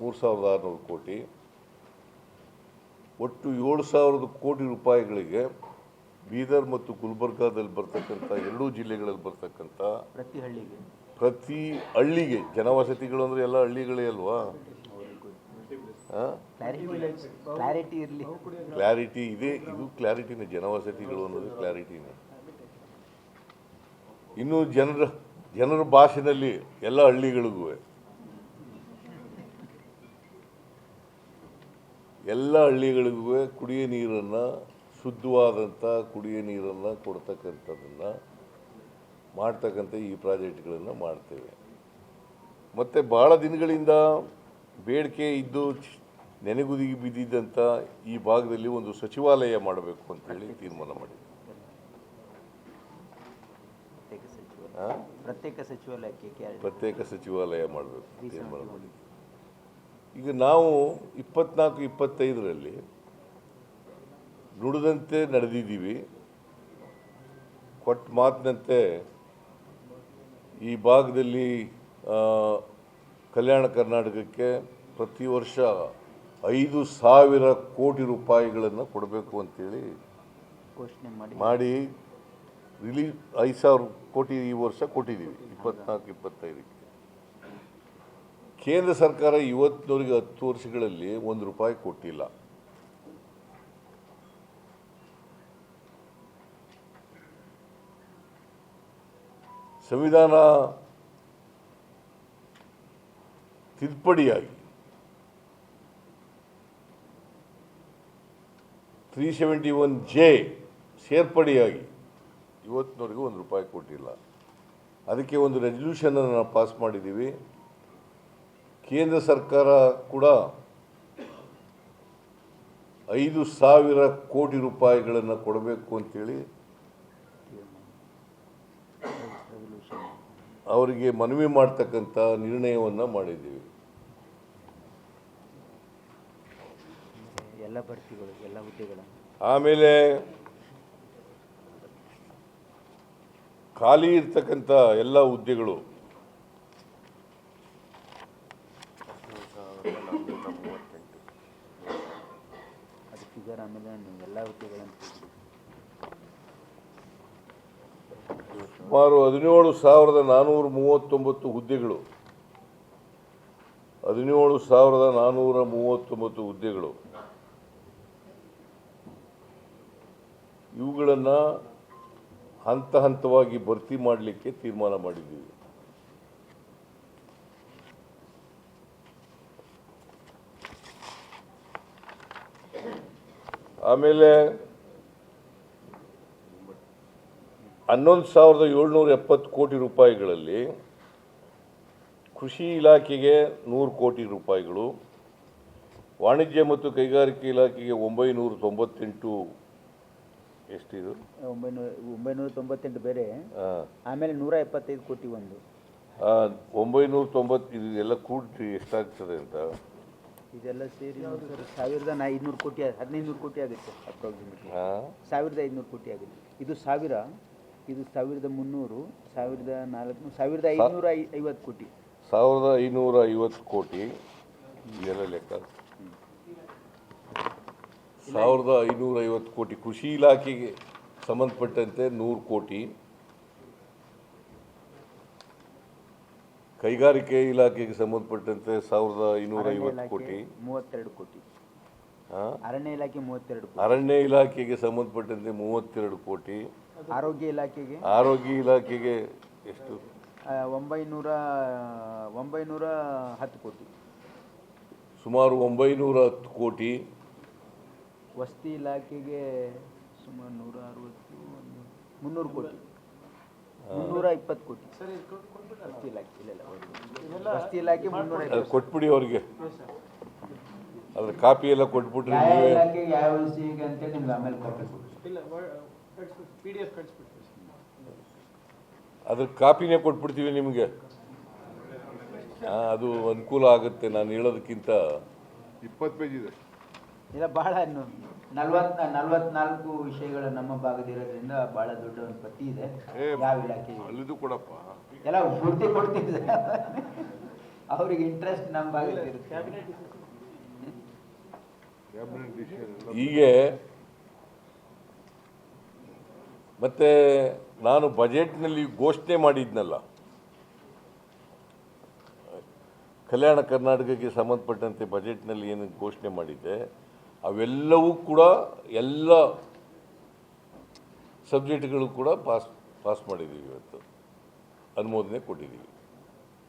ಮೂರು ಸಾವಿರದ ಆರುನೂರು ಕೋಟಿ. ಒಟ್ಟು ಏಳು ಸಾವಿರದ ಕೋಟಿ ರೂಪಾಯಿಗಳಿಗೆ ಬೀದರ್ ಮತ್ತು ಗುಲ್ಬರ್ಗಾದಲ್ಲಿ ಬರ್ತಕ್ಕಂಥ ಎರಡೂ ಜಿಲ್ಲೆಗಳಲ್ಲಿ ಬರ್ತಕ್ಕಂಥ ಪ್ರತಿ ಹಳ್ಳಿಗೆ. ಪ್ರತಿ ಹಳ್ಳಿಗೆ ಜನವಸತಿಗಳು ಅಂದರೆ ಎಲ್ಲ ಹಳ್ಳಿಗಳೇ ಅಲ್ವಾ? ಕ್ಲಾರಿಟಿ ಕ್ಲಾರಿಟಿ ಇರಲಿ. ಕ್ಲಾರಿಟಿ ಇದೆ ಇದು ಕ್ಲಾರಿಟಿನೇ ಜನವಸತಿಗಳು ಅನ್ನೋದು ಕ್ಲಾರಿಟಿನೇ ಇನ್ನು ಜನರ ಜನರ ಭಾಷೆಯಲ್ಲಿ ಎಲ್ಲ ಹಳ್ಳಿಗಳಿಗೂ ಎಲ್ಲ ಹಳ್ಳಿಗಳಿಗೂ ಕುಡಿಯ ನೀರನ್ನು ಶುದ್ಧವಾದಂಥ ಕುಡಿಯ ನೀರನ್ನು ಕೊಡ್ತಕ್ಕಂಥದ್ದನ್ನು ಮಾಡ್ತಕ್ಕಂಥ ಈ ಪ್ರಾಜೆಕ್ಟ್ಗಳನ್ನು ಮಾಡ್ತೇವೆ. ಮತ್ತು ಭಾಳ ದಿನಗಳಿಂದ ಬೇಡಿಕೆ ಇದ್ದು ನೆನೆಗುದಿಗೆ ಬಿದ್ದಿದ್ದಂಥ ಈ ಭಾಗದಲ್ಲಿ ಒಂದು ಸಚಿವಾಲಯ ಮಾಡಬೇಕು ಅಂತೇಳಿ ತೀರ್ಮಾನ ಮಾಡಿದೆ ಪ್ರತ್ಯೇಕ ಸಚಿವಾಲಯ ಮಾಡಬೇಕು ತೀರ್ಮಾನ ಮಾಡಿದ್ವಿ. ಈಗ ನಾವು ಇಪ್ಪತ್ನಾಲ್ಕು ಇಪ್ಪತ್ತೈದರಲ್ಲಿ ನುಡಿದಂತೆ ನಡೆದಿದ್ದೀವಿ. ಕೊಟ್ಟ ಮಾತಿನಂತೆ ಈ ಭಾಗದಲ್ಲಿ ಕಲ್ಯಾಣ ಕರ್ನಾಟಕಕ್ಕೆ ಪ್ರತಿ ವರ್ಷ ಐದು ಸಾವಿರ ಕೋಟಿ ರೂಪಾಯಿಗಳನ್ನು ಕೊಡಬೇಕು ಅಂತೇಳಿ ಘೋಷಣೆ ಮಾಡಿ. ಮಾಡಿ ರಿಲೀಸ್ ಐದು ಸಾವಿರ ಕೋಟಿ ಈ ವರ್ಷ ಕೊಟ್ಟಿದ್ದೀವಿ ಇಪ್ಪತ್ನಾಲ್ಕು ಇಪ್ಪತ್ತೈದಕ್ಕೆ. ಕೇಂದ್ರ ಸರ್ಕಾರ ಇವತ್ತಿನವರೆಗೆ ಹತ್ತು ವರ್ಷಗಳಲ್ಲಿ ಒಂದು ರೂಪಾಯಿ ಕೊಟ್ಟಿಲ್ಲ. ಸಂವಿಧಾನ ತಿದ್ದುಪಡಿಯಾಗಿ ತ್ರೀ ಸೆವೆಂಟಿ ಒನ್ ಜೆ ಸೇರ್ಪಡೆಯಾಗಿ ಇವತ್ತಿನವರೆಗೂ ಒಂದು ರೂಪಾಯಿ ಕೊಟ್ಟಿಲ್ಲ. ಅದಕ್ಕೆ ಒಂದು ರೆಸಲ್ಯೂಷನನ್ನು ನಾವು ಪಾಸ್ ಮಾಡಿದ್ದೀವಿ. ಕೇಂದ್ರ ಸರ್ಕಾರ ಕೂಡ ಐದು ಸಾವಿರ ಕೋಟಿ ರೂಪಾಯಿಗಳನ್ನು ಕೊಡಬೇಕು ಅಂತೇಳಿ ಅವರಿಗೆ ಮನವಿ ಮಾಡ್ತಕ್ಕಂಥ ನಿರ್ಣಯವನ್ನು ಮಾಡಿದ್ದೀವಿ. ಎಲ್ಲ ಭರ್ತಿಗಳು ಎಲ್ಲ ಹುದ್ದೆಗಳ. ಆಮೇಲೆ ಖಾಲಿ ಇರ್ತಕ್ಕಂಥ ಎಲ್ಲ ಹುದ್ದೆಗಳು ಅದು ಫಿಗರ್ ಆಮೇಲೆ ನೀವು ಎಲ್ಲ ಹುದ್ದೆಗಳನ್ನು ಸುಮಾರು ಹದಿನೇಳು ಸಾವಿರದ ನಾನ್ನೂರ ಮೂವತ್ತೊಂಬತ್ತು ಹುದ್ದೆಗಳು. ಹದಿನೇಳು ಸಾವಿರದ ನಾನ್ನೂರ ಮೂವತ್ತೊಂಬತ್ತು ಹುದ್ದೆಗಳು. ಇವುಗಳನ್ನು ಹಂತ ಹಂತವಾಗಿ ಭರ್ತಿ ಮಾಡಲಿಕ್ಕೆ ತೀರ್ಮಾನ ಮಾಡಿದ್ದೀವಿ. ಆಮೇಲೆ ಹನ್ನೊಂದು ಸಾವಿರದ ಏಳ್ನೂರ ಎಪ್ಪತ್ತು ಕೋಟಿ ರೂಪಾಯಿಗಳಲ್ಲಿ ಕೃಷಿ ಇಲಾಖೆಗೆ ನೂರು ಕೋಟಿ ರೂಪಾಯಿಗಳು ವಾಣಿಜ್ಯ ಮತ್ತು ಕೈಗಾರಿಕೆ ಇಲಾಖೆಗೆ ಒಂಬೈನೂರ ತೊಂಬತ್ತೆಂಟು ಎಷ್ಟಿದು? ಒಂಬೈನೂರ ಒಂಬೈನೂರ ತೊಂಬತ್ತೆಂಟು ಬೇರೆ. ಆಮೇಲೆ ನೂರ ಎಪ್ಪತ್ತೈದು ಕೋಟಿ ಒಂದು. ಒಂಬೈನೂರ ತೊಂಬತ್ತು ಇದು ಎಲ್ಲ ಕೂಡಿ ಎಷ್ಟಾಗ್ತದೆ ಅಂತ. ಇದೆಲ್ಲ ಸೇರಿ ಸಾವಿರದ ನಾ ಐದುನೂರು ಕೋಟಿ ಹದಿನೈದು ಕೋಟಿ ಆಗುತ್ತೆ ಅಪ್ರಾಕ್ಸಿಮೇಟ್ಲಿ? ಸಾವಿರದ ಐದುನೂರು ಕೋಟಿ ಆಗುತ್ತೆ. ಇದು ಸಾವಿರ ಇದು ಸಾವಿರದ ಮುನ್ನೂರು ಸಾವಿರದ ನಾಲ್ಕು ಸಾವಿರದ ಐನೂರ ಐವತ್ತು ಕೋಟಿ. ಸಾವಿರದ ಐನೂರ ಐವತ್ತು ಕೋಟಿ ಇದೆಲ್ಲ ಲೆಕ್ಕ. ಸಾವಿರದ ಐನೂರ ಐವತ್ತು ಕೋಟಿ. ಕೃಷಿ ಇಲಾಖೆಗೆ ಸಂಬಂಧಪಟ್ಟಂತೆ ನೂರು ಕೋಟಿ. ಕೈಗಾರಿಕೆ ಇಲಾಖೆಗೆ ಸಂಬಂಧಪಟ್ಟಂತೆ ಸಾವಿರದ ಐನೂರ ಐವತ್ತು ಕೋಟಿ. ಮೂವತ್ತೆರಡು ಕೋಟಿ? ಅರಣ್ಯ ಇಲಾಖೆ ಮೂವತ್ತೆರಡು ಕೋಟಿ. ಅರಣ್ಯ ಇಲಾಖೆಗೆ ಸಂಬಂಧಪಟ್ಟಂತೆ ಮೂವತ್ತೆರಡು ಕೋಟಿ. ಆರೋಗ್ಯ ಇಲಾಖೆಗೆ? ಆರೋಗ್ಯ ಇಲಾಖೆಗೆ ಎಷ್ಟು? ಆ, ಒಂಬೈನೂರ ಒಂಬೈನೂರ ಹತ್ತು ಕೋಟಿ. ಸುಮಾರು ಒಂಬೈನೂರ ಹತ್ತು ಕೋಟಿ. ವಸತಿ ಇಲಾಖೆಗೆ ಸುಮಾರು ನೂರ ಅರವತ್ತು ಒಂದು ಮುನ್ನೂರು ಕೋಟಿ. ಮುನ್ನೂರ ಇಪ್ಪತ್ತು ಕೋಟಿ ವಸತಿ ಇಲಾಖೆ ಇಲ್ಲ ಇಲ್ಲ ಹೌದು. ವಸತಿ ಇಲಾಖೆ ಮುನ್ನೂರ ಅದು ಕೊಟ್ಬಿಡಿ ಅವ್ರಿಗೆ. ಅದ್ರ ಕಾಪಿ ಎಲ್ಲ ಕೊಟ್ಬಿಟ್ರಿ ಯಾವ ನೀವೇ. ಇಲಾಖೆ ಯಾವ ವಿಷಯಕ್ಕೆ ಅಂತೇಳಿ ನಿಮ್ಗೆ ಆಮೇಲೆ ಪಿ ಡಿ ಎಫ್ ಅದ್ರ ಕಾಪಿನೇ ಕೊಟ್ಬಿಡ್ತೀವಿ ನಿಮಗೆ. ಅದು ಅನುಕೂಲ ಆಗುತ್ತೆ ನಾನು ಹೇಳೋದಕ್ಕಿಂತ. ಇಪ್ಪತ್ತು ಪೇಜ್ ಇದೆ. ಇಲ್ಲ ಬಹಳ ನಲ್ವತ್ ನಲ್ವತ್ನಾಲ್ಕು ವಿಷಯಗಳು ನಮ್ಮ ಭಾಗದಿರೋದ್ರಿಂದ ಬಹಳ ದೊಡ್ಡ ಒಂದು ಪಟ್ಟಿ ಇದೆ. ಯಾವ ಇಲಾಖೆ ಅಲ್ಲಿದು ಕೊಡಪ್ಪ. ಎಲ್ಲ ಪೂರ್ತಿ ಕೊಡ್ತಿದ್ದೆ. ಅವ್ರಿಗೆ ಇಂಟ್ರೆಸ್ಟ್ ನಮ್ಮ ಭಾಗದಲ್ಲಿ ಹೀಗೆ ಮತ್ತೆ ನಾನು ಬಜೆಟ್ನಲ್ಲಿ ಘೋಷಣೆ ಮಾಡಿದ್ನಲ್ಲ. ಕಲ್ಯಾಣ ಕರ್ನಾಟಕಕ್ಕೆ ಸಂಬಂಧಪಟ್ಟಂತೆ ಬಜೆಟ್ನಲ್ಲಿ ಏನು ಘೋಷಣೆ ಮಾಡಿದ್ದೆ. ಅವೆಲ್ಲವೂ ಕೂಡ ಎಲ್ಲ ಸಬ್ಜೆಕ್ಟ್ಗಳು ಕೂಡ ಪಾಸ್ ಪಾಸ್ ಮಾಡಿದ್ದೀವಿ ಇವತ್ತು. ಅನುಮೋದನೆ ಕೊಟ್ಟಿದ್ದೀವಿ